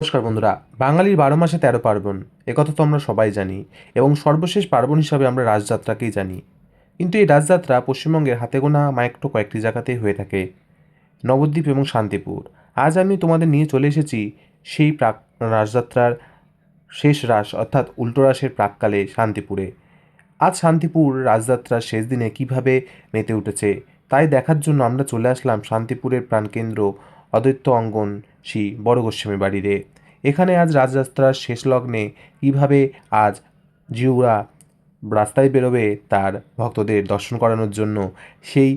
নমস্কার বন্ধুরা, বাঙালির বারো মাসে তেরো পার্বণ একথা তো আমরা সবাই জানি, এবং সর্বশেষ পার্বণ হিসাবে আমরা রাজযাত্রাকেই জানি। কিন্তু এই রাজযাত্রা পশ্চিমবঙ্গের হাতে গোনা মাত্র কয়েকটি জায়গাতেই হয়ে থাকে, নবদ্বীপ এবং শান্তিপুর। আজ আমি তোমাদের নিয়ে চলে এসেছি সেই প্রাক, রাজযাত্রার শেষ রাস অর্থাৎ উল্টো রাসের প্রাককালে শান্তিপুরে। আজ শান্তিপুর রাজযাত্রার শেষ দিনে কীভাবে মেতে উঠেছে, তাই দেখার জন্য আমরা চলে আসলাম শান্তিপুরের প্রাণকেন্দ্র অদ্বৈত অঙ্গন, শ্রী বড় গোস্বামী বাড়িরে। এখানে আজ রাজযাত্রার শেষ লগ্নে কীভাবে আজ জিউরা রাস্তায় বেরোবে তার ভক্তদের দর্শন করানোর জন্য, সেই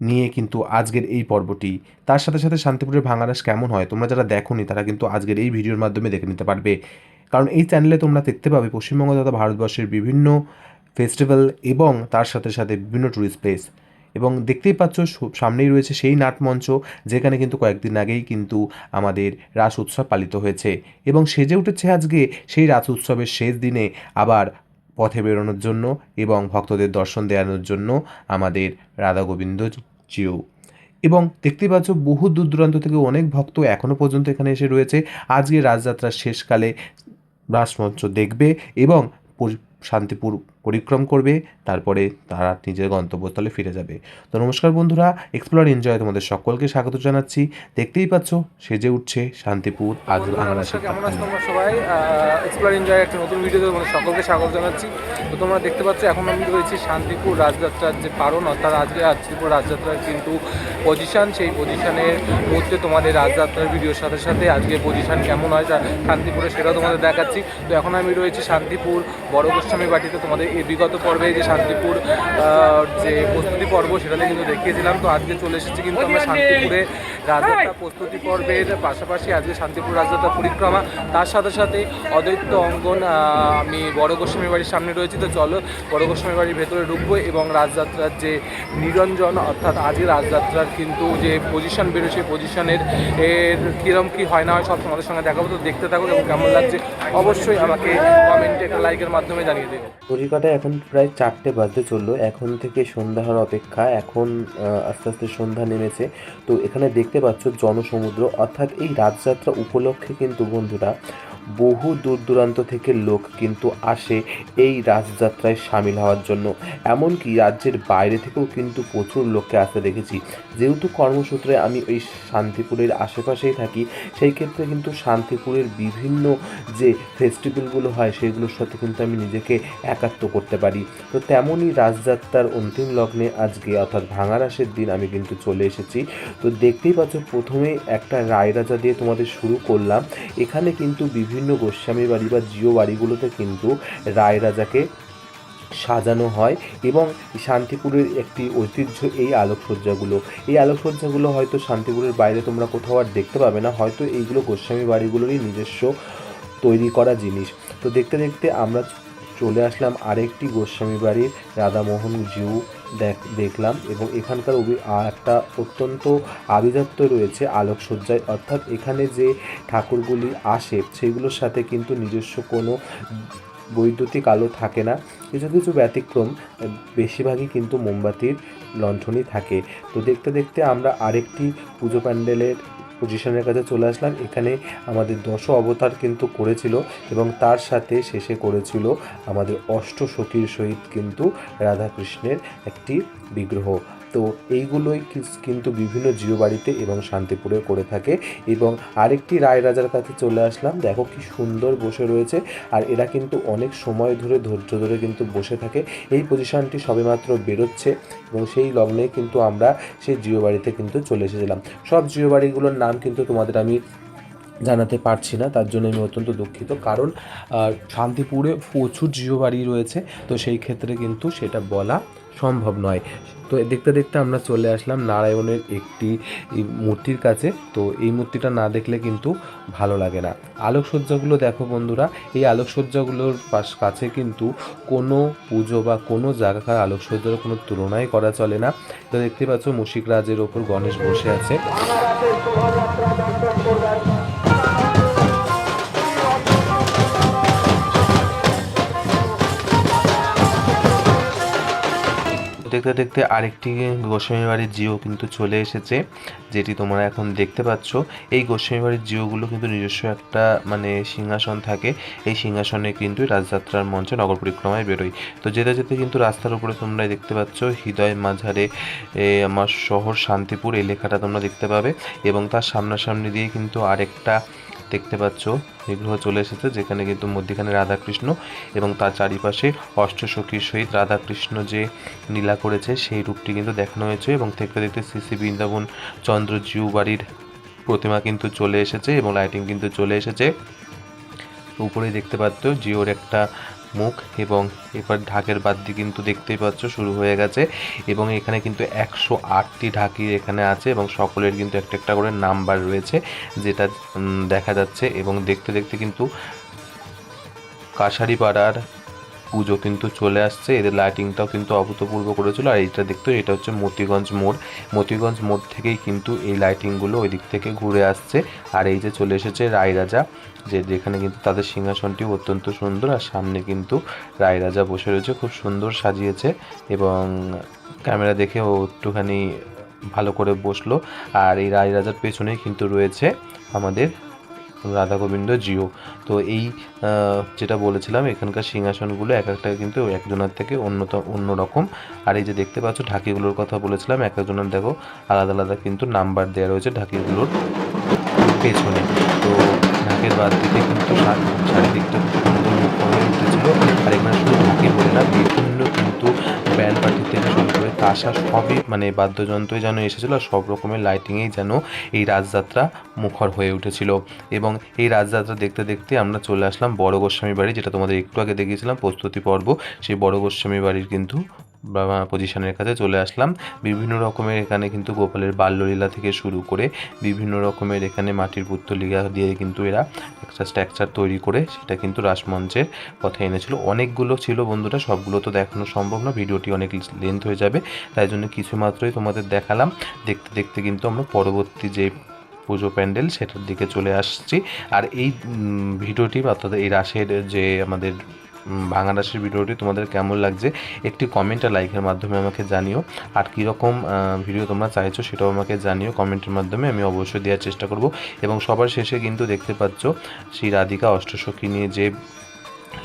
নিয়ে কিন্তু আজকের এই পর্বটি। তার সাথে সাথে শান্তিপুরের ভাঙারাস কেমন হয়, তোমরা যারা দেখোনি তারা কিন্তু আজকের এই ভিডিওর মাধ্যমে দেখে নিতে পারবে। কারণ এই চ্যানেলে তোমরা দেখতে পাবে পশ্চিমবঙ্গ তথা ভারতবর্ষের বিভিন্ন ফেস্টিভ্যাল এবং তার সাথে সাথে বিভিন্ন ট্যুরিস্ট প্লেস এবং দেখতেই পাচ্ছ সামনেই রয়েছে সেই নাটমঞ্চ, যেখানে কিন্তু কয়েকদিন আগেই কিন্তু আমাদের রাস উৎসব পালিত হয়েছে। এবং সেজে উঠেছে আজকে সেই রাস উৎসবের শেষ দিনে আবার পথে বেরোনোর জন্য এবং ভক্তদের দর্শন দেওয়ানোর জন্য আমাদের রাধা গোবিন্দ জিও এবং দেখতেই পাচ্ছ বহু দূর দূরান্ত থেকে অনেক ভক্ত এখনও পর্যন্ত এখানে এসে রয়েছে। আজকে রাজযাত্রার শেষকালে রাসমঞ্চ দেখবে এবং পরি- শান্তিপুর পরিক্রম করবে তারপরে তারা নিজের গন্তব্যস্থলে ফিরে যাবে। তো নমস্কার বন্ধুরা এক্সপ্লোর এনজয় তোমাদের সকলকে স্বাগত জানাচ্ছি। দেখতেই পাচ্ছ সেজে উঠছে শান্তিপুর আজ নমস্কার কেমন আছো তোমরা সবাই? এক্সপ্লোর এনজয় একটা নতুন ভিডিওতে তোমাদের সকলকে স্বাগত জানাচ্ছি। তো তোমরা দেখতে পাচ্ছ এখন আমি রয়েছি শান্তিপুর রাজযাত্রার যে কারণ অর্থাৎ আজকে শান্তিপুর রাজযাত্রার কিন্তু পজিশন সেই পজিশনের মধ্যে তোমাদের রাজযাত্রার ভিডিওর সাথে সাথে আজকে পজিশন কেমন হয় যা শান্তিপুরে সেটাও তোমাদের দেখাচ্ছি। তো এখন আমি রয়েছি শান্তিপুর বড় গোস্বামী বাটিতে তোমাদের বিগত পর্বে যে শান্তিপুর যে প্রস্তুতি পর্ব সেটাতে কিন্তু দেখিয়েছিলাম। তো আজকে চলে এসেছি কিন্তু আমরা শান্তিপুরে। রাজযাত্রা প্রস্তুতি পর্বের পাশাপাশি আজকে শান্তিপুর রাজযাত্রা পরিক্রমা। তার সাথে সাথে অদ্বৈত অঙ্গন আমি বড় গোস্বামী বাড়ির সামনে রয়েছি। তো চলো বড় গোস্বামী বাড়ির ভেতরে ঢুকবো এবং রাজযাত্রার যে নিরঞ্জন অর্থাৎ আজকে রাজযাত্রার কিন্তু যে পজিশন বেরোয় সেই পজিশনের এর কীরকম কী হয় না হয় সব তোমাদের সঙ্গে দেখাবো। তো দেখতে থাকো এবং কেমন লাগছে অবশ্যই আমাকে কমেন্টে একটা লাইকের মাধ্যমে জানিয়ে দেবে। ঘড়িকাটা এখন প্রায় চারটে বাজতে চলল। এখন থেকে সন্ধ্যা হওয়ার অপেক্ষা। এখন আস্তে আস্তে সন্ধ্যা নেমেছে। তো এখানে দেখতে পাচ্ছ জনসমুদ্র। অর্থাৎ এই রাজযাত্রা উপলক্ষে কিন্তু বন্ধুরা বহু দূর দূরান্ত থেকে লোক কিন্তু আসে এই রাজযাত্রায় সামিল হওয়ার জন্য। এমনকি রাজ্যের বাইরে থেকেও কিন্তু প্রচুর লোককে আসতে দেখেছি। যেহেতু কর্মসূত্রে আমি ওই শান্তিপুরের আশেপাশেই থাকি, সেই ক্ষেত্রে কিন্তু শান্তিপুরের বিভিন্ন যে ফেস্টিভ্যালগুলো হয়, সেগুলোর সাথে কিন্তু আমি নিজেকে একাত্ম করতে পারি। তো তেমনই রাজযাত্রার অন্তিম লগ্নে আজকে, অর্থাৎ ভাঙারাসের দিন, আমি কিন্তু চলে এসেছি। তো দেখতেই পাচ্ছ প্রথমেই একটা রায় রাজা দিয়ে তোমাদের শুরু করলাম। এখানে কিন্তু বিভিন্ন গোস্বামী বাড়ি বা জিও বাড়িগুলোতে কিন্তু রায় রাজাকে সাজানো হয় এবং শান্তিপুরের একটি ঐতিহ্য এই আলোকসজ্জাগুলো। এই আলোকসজ্জাগুলো হয়তো শান্তিপুরের বাইরে তোমরা কোথাও আর দেখতে পাবে না, হয়তো এইগুলো গোস্বামী বাড়িগুলোরই নিজস্ব তৈরি করা জিনিস। তো দেখতে দেখতে আমরা চলে আসলাম আরেকটি গোস্বামী বাড়ির, রাধামোহন জিউ দেখলাম এবং এখানকার একটা অত্যন্ত আভিজাত্য রয়েছে আলোকসজ্জায়। অর্থাৎ এখানে যে ঠাকুরগুলি আসে সেগুলোর সাথে কিন্তু নিজস্ব কোনো বৈদ্যুতিক আলো থাকে না। কিছু কিছু ব্যতিক্রম বেশিরভাগই কিন্তু মোমবাতির লণ্ঠনই থাকে। তো দেখতে দেখতে আমরা আরেকটি পুজো প্যান্ডেলের পজিশনের কাছে চলে আসলাম। এখানে আমাদের দশ অবতার কিন্তু করেছিল এবং তার সাথে শেষে করেছিল আমাদের অষ্ট সখীর সহিত কিন্তু রাধাকৃষ্ণের একটি বিগ্রহ। তো এইগুলোই কিন্তু বিভিন্ন জিও বাড়িতে এবং শান্তিপুরে করে থাকে এবং আরেকটি রায় রাজার কাছে চলে আসলাম। দেখো কি সুন্দর বসে রয়েছে আর এরা কিন্তু অনেক সময় ধরে, ধৈর্য ধরে কিন্তু বসে থাকে। এই পজিশনটি সবেমাত্র বেরোচ্ছে এবং সেই লগ্নে কিন্তু আমরা সেই জিও বাড়িতে কিন্তু চলে এসেছিলাম। সব জিও বাড়িগুলোর নাম কিন্তু তোমাদের আমি জানাতে পারছি না, তার জন্য আমি অত্যন্ত দুঃখিত। কারণ শান্তিপুরে প্রচুর জিও বাড়ি রয়েছে, তো সেই ক্ষেত্রে কিন্তু সেটা বলা সম্ভব নয়। তো দেখতে দেখতে আমরা চলে আসলাম নারায়ণের একটি মূর্তির কাছে। তো এই মূর্তিটা না দেখলে কিন্তু ভালো লাগে না। আলোকসজ্জাগুলো দেখো বন্ধুরা, এই আলোকসজ্জাগুলোর পাশ কাছে কিন্তু কোনো পুজো বা কোনো জায়গাকার আলোকসজ্জার কোনো তুলনাই করা চলে না। তো দেখতে পাচ্ছ মুশিক রাজের ওপর গণেশ বসে আছে। দেখতে দেখতে আরেকটি গোস্বামী বাড়ির জিও কিন্তু চলে এসেছে, যেটি তোমরা এখন দেখতে পাচ্ছ। এই গোস্বামী বাড়ির জিওগুলো কিন্তু নিজস্ব একটা মানে সিংহাসন থাকে। এই সিংহাসনে কিন্তু রাজযাত্রার মঞ্চে নগর পরিক্রমায় বেরোয়। তো যেতে যেতে কিন্তু রাস্তার উপরে তোমরা দেখতে পাচ্ছ, হৃদয় মাঝারে আমার শহর শান্তিপুর, এই লেখাটা তোমরা দেখতে পাবে। এবং তার সামনাসামনি দিয়ে কিন্তু আরেকটা দেখতে পাচ্ছ। বিগ্রহ চলে এসেছে যেখানে কিন্তু মধ্যিখানে রাধাকৃষ্ণ এবং তার চারিপাশে অষ্টসখীর সহিত রাধাকৃষ্ণ যে নীলা করেছে সেই রূপটি কিন্তু দেখানো হয়েছে এবং দেখতে দেখতে শ্রী বৃন্দাবন চন্দ্র জিউ বাড়ির প্রতিমা কিন্তু চলে এসেছে এবং লাইটিং কিন্তু চলে এসেছে। উপরেই দেখতে পাচ্ছ জিওর একটা মুখ এবং এবার ঢাকের বাদ্যি কিন্তু দেখতেই পাচ্ছ শুরু হয়ে গেছে এবং এখানে কিন্তু একশো আটটি ঢাকি এখানে আছে এবং সকলের কিন্তু একটা একটা করে নাম্বার রয়েছে যেটা দেখা যাচ্ছে এবং দেখতে দেখতে কিন্তু কাছারি পাড়ার পুজো কিন্তু চলে আসছে। এদের লাইটিংটাও কিন্তু অভূতপূর্ব করেছিল। আর এইটা দেখতো, এটা হচ্ছে মতিগঞ্জ মোড়। মতিগঞ্জ মোড় থেকেই কিন্তু এই লাইটিংগুলো ওই দিক থেকে ঘুরে আসছে। আর এই যে চলে এসেছে রায়রাজা যে যেখানে কিন্তু তাদের সিংহাসনটি অত্যন্ত সুন্দর। আর সামনে কিন্তু রায়রাজা বসে রয়েছে, খুব সুন্দর সাজিয়েছে এবং ক্যামেরা দেখে ও একটুখানি ভালো করে বসল। আর এই রায়রাজার পেছনেই কিন্তু রয়েছে আমাদের রাধা গোবিন্দ জিও। তো এই যেটা বলেছিলাম, এখানকার সিংহাসনগুলো এক একটা কিন্তু একজনের থেকে অন্যত অন্য রকম আর এই যে দেখতে পাচ্ছ, ঢাকিগুলোর কথা বলেছিলাম, এক একজনের দেখো আলাদা আলাদা কিন্তু নাম্বার দেওয়া রয়েছে ঢাকিগুলোর পেছনে। তো ঢাকের বাদ দিকে কিন্তু চারিদিকটা সুন্দর উঠেছিল। আর এখানে শুধু ঢাকি বলে না, বিভিন্ন থেকে শুরু করে। তাসা সবই মানে বাদ্যযন্ত্রই যেন এসেছিল, আর সব রকমের লাইটিংয়েই যেন এই রাজযাত্রা মুখর হয়ে উঠেছিল। এবং এই রাজযাত্রা দেখতে দেখতে আমরা চলে আসলাম বড় গোস্বামী বাড়ি, যেটা তোমাদের একটু আগে দেখিয়েছিলাম প্রস্তুতি পর্ব। সেই বড় গোস্বামী বাড়ির কিন্তু পজিশনের কাছে চলে আসলাম। বিভিন্ন রকমের এখানে কিন্তু গোপালের বাল্যলীলা থেকে শুরু করে বিভিন্ন রকমের এখানে মাটির পুত্তলিকা দিয়ে কিন্তু এরা একটা স্ট্রাকচার তৈরি করে, সেটা কিন্তু রাসমঞ্চের পথে এনেছিল। অনেকগুলো ছিল বন্ধুরা, সবগুলো তো দেখানো সম্ভব না, ভিডিওটি অনেক লেন্থ হয়ে যাবে, তাই জন্য কিছু মাত্রই তোমাদের দেখালাম। দেখতে দেখতে কিন্তু আমরা পরবর্তী যে পুজো প্যান্ডেল, সেটার দিকে চলে আসছি। আর এই ভিডিওটি অর্থাৎ এই রাসের যে আমাদের উম, ভাঙা রাসের ভিডিওটি তোমাদের কেমন লাগছে? একটি কমেন্ট আর লাইকের মাধ্যমে আমাকে জানিও। আর কীরকম ভিডিও তোমরা চাইছো সেটাও আমাকে জানিও কমেন্টের মাধ্যমে আমি অবশ্যই দেওয়ার চেষ্টা করব। এবং সবার শেষে কিন্তু দেখতে পাচ্ছ শ্রী রাধিকা অষ্টসখী নিয়ে যে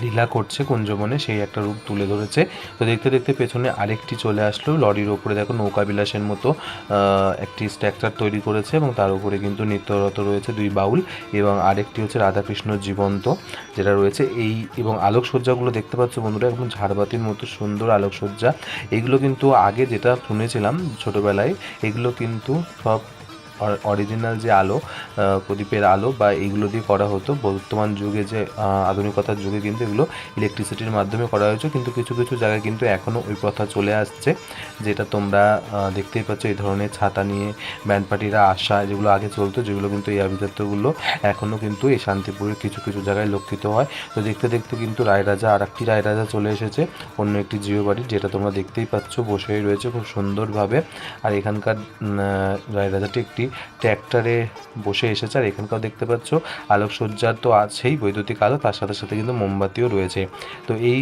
লীলা করছে কোন কুঞ্জবনে, সেই একটা রূপ তুলে ধরেছে। তো দেখতে দেখতে পেছনে আরেকটি চলে আসলো, লরির ওপরে দেখো নৌকা বিলাসের মতো একটি স্ট্রাকচার তৈরি করেছে এবং তার উপরে কিন্তু নৃত্যরত রয়েছে দুই বাউল এবং আরেকটি হচ্ছে রাধাকৃষ্ণ জীবন্ত, যেটা রয়েছে এই এবং আলোকসজ্জাগুলো দেখতে পাচ্ছ বন্ধুরা, একদম ঝাড়বাতির মতো সুন্দর আলোকসজ্জা। এগুলো কিন্তু আগে যেটা শুনেছিলাম ছোটোবেলায়, এগুলো কিন্তু সব অরিজিনাল যে আলো প্রদীপের আলো বা এইগুলো দিয়ে করা হতো। বর্তমান যুগে যে আধুনিকতার যুগে কিন্তু এগুলো ইলেকট্রিসিটির মাধ্যমে করা হয়েছে। কিন্তু কিছু কিছু জায়গায় কিন্তু এখনও ওই প্রথা চলে আসছে, যেটা তোমরা দেখতেই পাচ্ছ এই ধরনের ছাতা নিয়ে ব্যান্ড পার্টিরা আসা যেগুলো আগে চলতো, যেগুলো কিন্তু এই আভিজাত্যগুলো এখনও কিন্তু এই শান্তিপুরের কিছু কিছু জায়গায় লক্ষিত হয়। তো দেখতে দেখতে কিন্তু রায়রাজা আর একটি রায়রাজা চলে এসেছে, অন্য একটি জিও বাড়ি, যেটা তোমরা দেখতেই পাচ্ছ, বসেই রয়েছে খুব সুন্দরভাবে। আর এখানকার রায়রাজাটি একটি ট্র্যাক্টরে বসে এসেছে আর এখানকার দেখতে পাচ্ছ আলোকসজ্জার তো আছেই, বৈদ্যুতিক আলো, তার সাথে সাথে কিন্তু মোমবাতিও রয়েছে। তো এই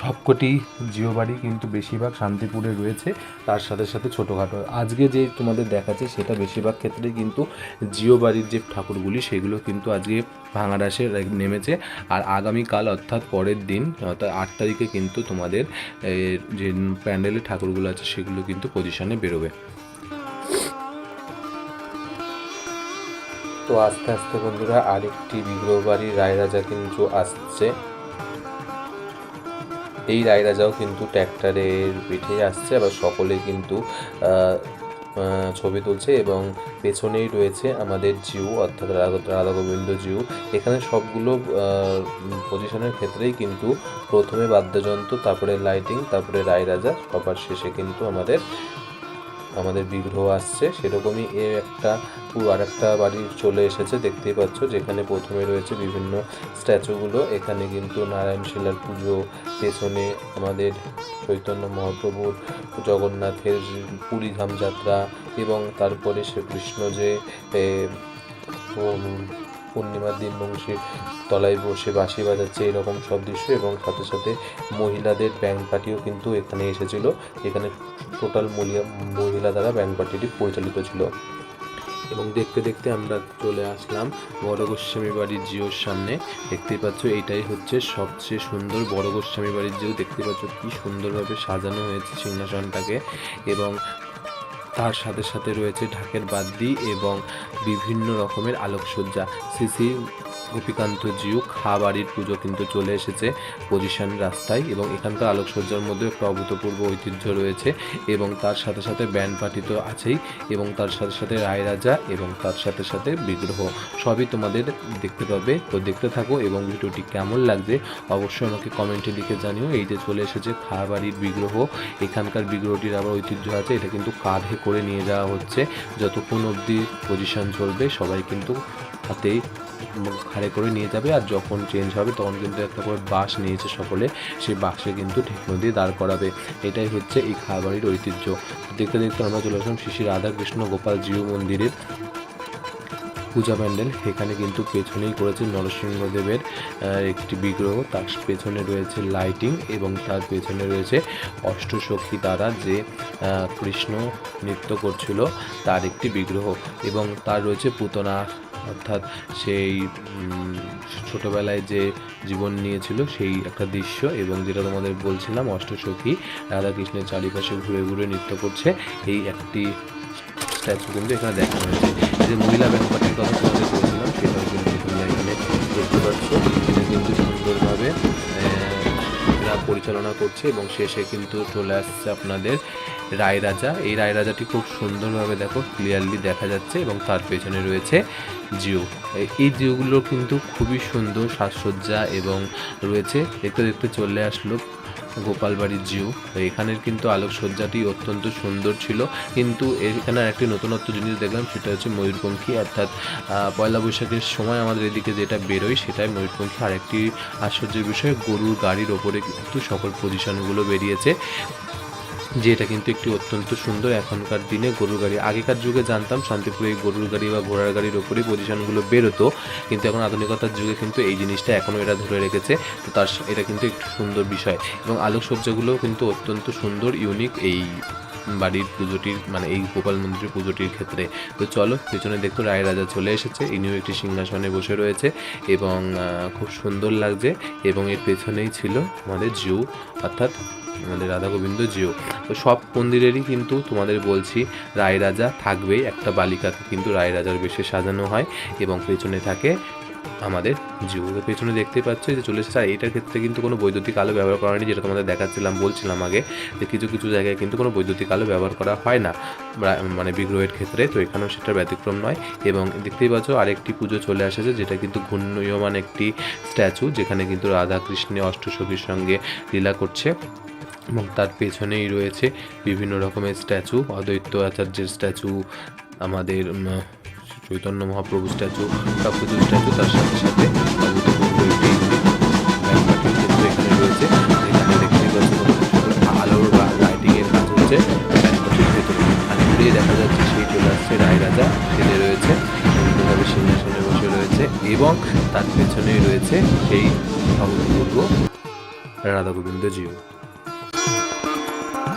সবকটি জিও বাড়ি কিন্তু বেশিরভাগ শান্তিপুরে রয়েছে, তার সাথে সাথে ছোটোখাটো। আজকে যে তোমাদের দেখাচ্ছে সেটা বেশিরভাগ ক্ষেত্রে কিন্তু জিও বাড়ির যে ঠাকুরগুলি, সেগুলো কিন্তু আজকে ভাঙাড়াসে নেমেছে। আর আগামীকাল অর্থাৎ পরের দিন, অর্থাৎ আট তারিখে কিন্তু তোমাদের যে প্যান্ডেলের ঠাকুরগুলো আছে, সেগুলো কিন্তু পজিশনে বেরোবে। তো আস্তে আস্তে বন্ধুরা আরেকটি বিগ্রহ বাড়ি রায়রাজা কিন্তু আসছে। এই রায়রাজাও কিন্তু ট্র্যাক্টরের পিঠে আসছে, আবার সকলে কিন্তু ছবি তুলছে এবং পেছনেই রয়েছে আমাদের জিউ, অর্থাৎ রাধা গোবিন্দ জিউ। এখানে সবগুলো পজিশনের ক্ষেত্রেই কিন্তু প্রথমে বাদ্যযন্ত্র, তারপরে লাইটিং তারপরে রায়রাজা সবার শেষে কিন্তু আমাদের আমাদের বিগ্রহ আসছে, সেরকমই এ একটা আর একটা বাড়ি চলে এসেছে, দেখতেই পাচ্ছ, যেখানে প্রথমে রয়েছে বিভিন্ন স্ট্যাচুগুলো। এখানে কিন্তু নারায়ণ শিলার পুজো, পেছনে আমাদের চৈতন্য মহাপ্রভুর জগন্নাথের পুরীধাম যাত্রা এবং তারপরে শ্রীকৃষ্ণ যে পূর্ণিমার দিন বংশীর তলায় বসে বাঁশি বাজাচ্ছে এরকম সব দৃশ্য এবং সাথে সাথে মহিলাদের ব্যাংক পার্টিও কিন্তু এখানে এসেছিল। এখানে টোটাল মহিলা দ্বারা ব্যাংক পার্টিটি পরিচালিত ছিল। এবং দেখতে দেখতে আমরা চলে আসলাম বড় গোস্বামী বাড়ির জিওর সামনে। দেখতেই পাচ্ছ, এটাই হচ্ছে সবচেয়ে সুন্দর বড় গোস্বামী বাড়ির জিও। দেখতে পাচ্ছ, কি সুন্দরভাবে সাজানো হয়েছে সিংহাসনটাকে। এবং তার সাথে সাথে রয়েছে ঢাকের বাদ্যি এবং বিভিন্ন রকমের আলোকসজ্জা। সিসি গোপীকান্ত জিউ খা বাড়ির পুজো কিন্তু চলে এসেছে পজিশন রাস্তায় এবং এখানকার আলোকসজ্জার মধ্যে একটা অভূতপূর্ব ঐতিহ্য রয়েছে এবং তার সাথে সাথে ব্যান্ড পার্টি তো আছেই এবং তার সাথে সাথে রায় রাজা এবং তার সাথে সাথে বিগ্রহ সবই তোমাদের দেখতে পাবে। তো দেখতে থাকো এবং ভিডিওটি কেমন লাগছে অবশ্যই আমাকে কমেন্টে লিখে জানিও। এই যে চলে এসেছে খা বাড়ির বিগ্রহ, এখানকার বিগ্রহটির আবার ঐতিহ্য আছে। এটা কিন্তু কাঁধে করে নিয়ে যাওয়া হচ্ছে। যতক্ষণ অবধি পজিশন চলবে, সবাই কিন্তু হাতেই ঘাড়ে করে নিয়ে যাবে আর যখন চেঞ্জ হবে তখন কিন্তু একটা করে বাস নিয়েছে সকলে সেই বাসে কিন্তু ঠেকনো দিয়ে দাঁড় করাবে। এটাই হচ্ছে এই খাবারের ঐতিহ্য। দেখতে দেখতে আমরা চলে আসলাম শ্রী রাধাকৃষ্ণ গোপাল জিউ মন্দিরের পূজা প্যান্ডেল। এখানে কিন্তু পেছনেই করেছে নরসিংহদেবের একটি বিগ্রহ। তার পেছনে রয়েছে লাইটিং এবং তার পেছনে রয়েছে অষ্টশক্তি দ্বারা যে কৃষ্ণ নৃত্য করছিল, তার একটি বিগ্রহ এবং তার রয়েছে পুতনা অর্থাৎ সেই ছোটবেলায় যে জীবন নিয়েছিল সেই একটা দৃশ্য এবং যেটা তোমাদের বলছিলাম, অষ্টসখী, রাধাকৃষ্ণের চারিপাশে ঘুরে ঘুরে নৃত্য করছে, এই একটি স্ট্যাচু কিন্তু এখানে দেখানো হয়েছে। যে মহিলা ব্যাপারটির কথা তোমাদের বলছিলাম, সেটাও কিন্তু তোমরা এখানে দেখতে পাচ্ছ। এটা কিন্তু সুন্দরভাবে পরিচালনা করছে এবং শেষে কিন্তু চলে আসছে আপনাদের রায় রাজা এই রায় রাজাটি খুব সুন্দরভাবে দেখো ক্লিয়ারলি দেখা যাচ্ছে এবং তার পেছনে রয়েছে জিও। এই- জিওগুলো কিন্তু খুবই সুন্দর সাজসজ্জা এবং রয়েছে। দেখতে দেখতে চলে আসলো গোপাল বাড়ির জিও। তো এখানের কিন্তু আলোকসজ্জাটি অত্যন্ত সুন্দর ছিল। কিন্তু এখানে একটি নতুনত্ব জিনিস দেখলাম, সেটা হচ্ছে ময়ূরপঙ্খী। অর্থাৎ পয়লা বৈশাখের সময় আমাদের এদিকে যেটা বেরোয়, সেটাই ময়ূরপঙ্খী। আরেকটি আশ্চর্যের বিষয়, গরুর গাড়ির ওপরে কিন্তু সকল পজিশনগুলো বেরিয়েছে। যেটা কিন্তু একটি অত্যন্ত সুন্দর এখনকার দিনে গরুর গাড়ি। আগেকার যুগে জানতাম শান্তিপুরে গরুর গাড়ি বা ঘোড়ার গাড়ির ওপরেই পজিশনগুলো বেরোতো, কিন্তু এখন আধুনিকতার যুগে কিন্তু এই জিনিসটা এখনও এরা ধরে রেখেছে। তো তার এটা কিন্তু একটু সুন্দর বিষয় এবং আলোকসজ্জাগুলোও কিন্তু অত্যন্ত সুন্দর ইউনিক এই বাড়ির পুজোটির মানে এই গোপাল মন্দিরের পুজোটির ক্ষেত্রে। তো চলো, পেছনে দেখতো রায় রাজা চলে এসেছে, ইনিও একটি সিংহাসনে বসে রয়েছে এবং খুব সুন্দর লাগছে এবং এর পেছনেই ছিল আমাদের জিউ অর্থাৎ আমাদের রাধা গোবিন্দ জিও। তো সব মন্দিরেরই কিন্তু তোমাদের বলছি রায় রাজা থাকবেই। একটা বালিকাকে কিন্তু রায় রাজার বেশে সাজানো হয় এবং পেছনে থাকে আমাদের জিও। পেছনে দেখতে পাচ্ছ যে চলে এসেছে। এটার ক্ষেত্রে কিন্তু কোনো বৈদ্যুতিক আলো ব্যবহার করা হয়নি, যেটা তোমাদের দেখাচ্ছিলাম, বলছিলাম আগে যে কিছু কিছু জায়গায় কিন্তু কোনো বৈদ্যুতিক আলো ব্যবহার করা হয় না মানে বিগ্রহের ক্ষেত্রে। তো এখানেও সেটা ব্যতিক্রম নয়। এবং দেখতেই পাচ্ছ আরেকটি পুজো চলে আসেছে যেটা কিন্তু ঘূর্ণীয়মান একটি স্ট্যাচু, যেখানে কিন্তু রাধা কৃষ্ণে অষ্টসখীর সঙ্গে লীলা করছে। এবং তার পেছনেই রয়েছে বিভিন্ন রকমের স্ট্যাচু। অদ্বৈত আচার্যের স্ট্যাচু, আমাদের চৈতন্য মহাপ্রভু স্ট্যাচু সব কিছু স্ট্যাচু, তার সাথে সাথে রয়েছে। কাজ দেখা যাচ্ছে সেই চলে রয়েছে এবং তার পেছনেই রয়েছে সেই অভূতপূর্ব রাধা গোবিন্দ জিও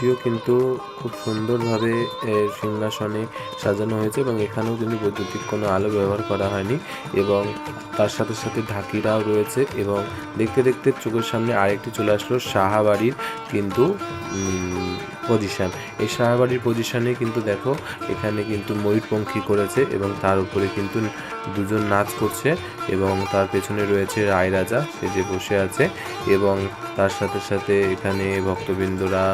গোবিন্দ কিন্তু খুব সুন্দরভাবে সিংহাসনে সাজানো হয়েছে এবং এখানেও কিন্তু বৈদ্যুতিক কোনো আলো ব্যবহার করা হয়নি এবং তার সাথে সাথে ঢাকিরাও রয়েছে এবং দেখতে দেখতে চোখের সামনে আরেকটি চলে আসলো সাহাবাড়ির কিন্তু পজিশন এই সারাবাড়ির পজিশনে কিন্তু দেখো, এখানে কিন্তু ময়ূরপঙ্খী করেছে এবং তার উপরে কিন্তু দুজন নাচ করছে এবং তার পেছনে রয়েছে রায় রাজা সে যে বসে আছে এবং তার সাথে সাথে এখানে ভক্তবৃন্দরা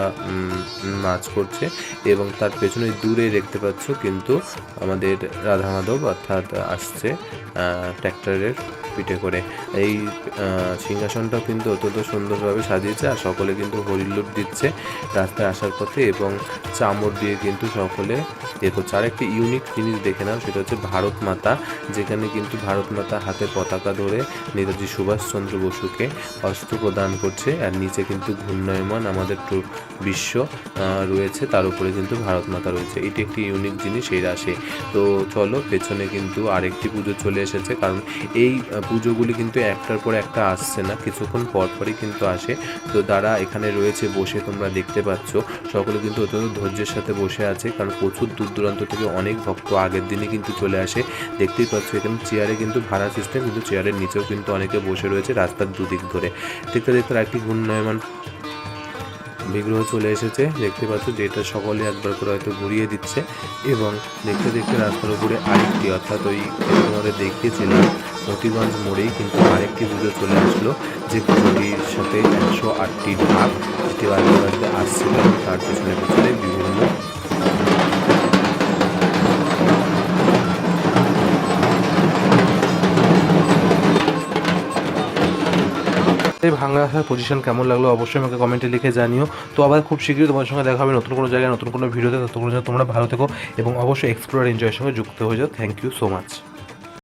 নাচ করছে এবং তার পেছনে দূরে দেখতে পাচ্ছ কিন্তু আমাদের রাধা মাধব অর্থাৎ আসছে ট্র্যাক্টরের পিঠে করে। এই সিংহাসনটা কিন্তু অত্যন্ত সুন্দরভাবে সাজিয়েছে আর সকলে কিন্তু হরিলুট দিচ্ছে। রাস্তায় আসার পথে এবং চামড় দিয়ে কিন্তু সকলে ইয়ে করছে আর একটি ইউনিক জিনিস দেখে নাও, সেটা হচ্ছে ভারত মাতা, যেখানে কিন্তু ভারত মাতা হাতে পতাকা ধরে নেতাজি সুভাষচন্দ্র বসুকে অস্ত্র প্রদান করছে আর নিচে কিন্তু ঘূর্ণায়মান আমাদের বিশ্ব রয়েছে, তার উপরে কিন্তু ভারত মাতা রয়েছে। এটি একটি ইউনিক জিনিস এই রাশে। তো চলো, পেছনে কিন্তু আরেকটি পুজো চলে এসেছে, কারণ এই পুজোগুলি কিন্তু একটার পর একটা আসছে না, কিছুক্ষণ পর পরই কিন্তু আসে। তো যারা এখানে রয়েছে, বসে তোমরা দেখতে পাচ্ছ। সকলে কিন্তু অত্যন্ত ধৈর্যের সাথে বসে আছে, কারণ প্রচুর দূর দূরান্ত থেকে অনেক ভক্ত আগের দিনে কিন্তু চলে আসে। দেখতেই পাচ্ছ এখানে চেয়ারে কিন্তু ভাড়া সিস্টেম কিন্তু চেয়ারের নিচেও কিন্তু অনেকে বসে রয়েছে রাস্তার দুদিক ধরে। দেখতে দেখতে একটি ঘূর্ণায়মান বিগ্রহ চলে এসেছে। দেখতে পাচ্ছ যেটা সকলে একবার করে হয়তো ঘুরিয়ে দিচ্ছে এবং দেখতে দেখতে রাস্তার উপরে আরেকটি, অর্থাৎ ওই তোমাদের দেখিয়েছিলাম মতিগঞ্জ মোড়েই কিন্তু আরেকটি পুজো চলে আসলো, যে পুজোটির সাথে একশো আটটি ঢাক আসছিল তার পেছনে পেছনে বিভিন্ন ভাঙা আসার পজিশন কেমন লাগল অবশ্যই আমাকে কমেন্টে লিখে জানিও। তো আবার খুব শীঘ্রই তোমার সঙ্গে দেখা হবে নতুন কোনো জায়গায়, নতুন কোনো ভিডিওতে। ততক্ষণ তোমরা ভালো থেকো এবং অবশ্যই এক্সপ্লোর এনজয়ের সঙ্গে যুক্ত হয়ে যাও। Thank you so much